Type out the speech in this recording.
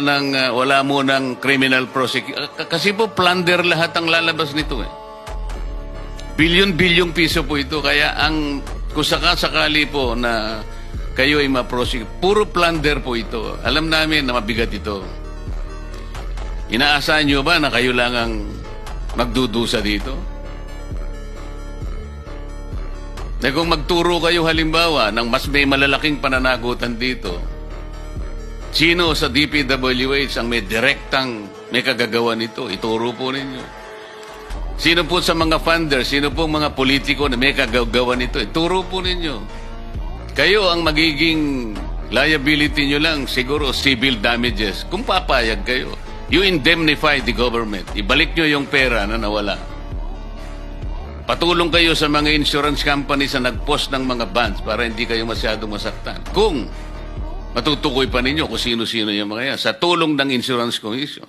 wala nang ah, wala mo ng criminal prosecution. Kasi po plunder lahat ang lalabas nito eh. Bilyon-bilyong piso po ito. Kaya ang kung sakasakali po na kayo ay ma-prosecute, puro plunder po ito. Alam namin na mabigat ito. Inaasahan nyo ba na kayo lang ang magdudusa dito? Na kung magturo kayo halimbawa ng mas may malalaking pananagutan dito, sino sa DPWH ang may direktang may kagagawa nito? Ituro po ninyo. Sino po sa mga funder, sino po mga politiko na may kagagawa nito? Ituro po ninyo. Kayo ang magiging liability nyo lang, siguro civil damages. Kung papayag kayo, you indemnify the government. Ibalik nyo yung pera na nawala. Patulong kayo sa mga insurance companies na nag-post ng mga bonds para hindi kayo masyadong masaktan. Kung matutukoy pa ninyo kung sino-sino yung mga yan, sa tulong ng insurance commission.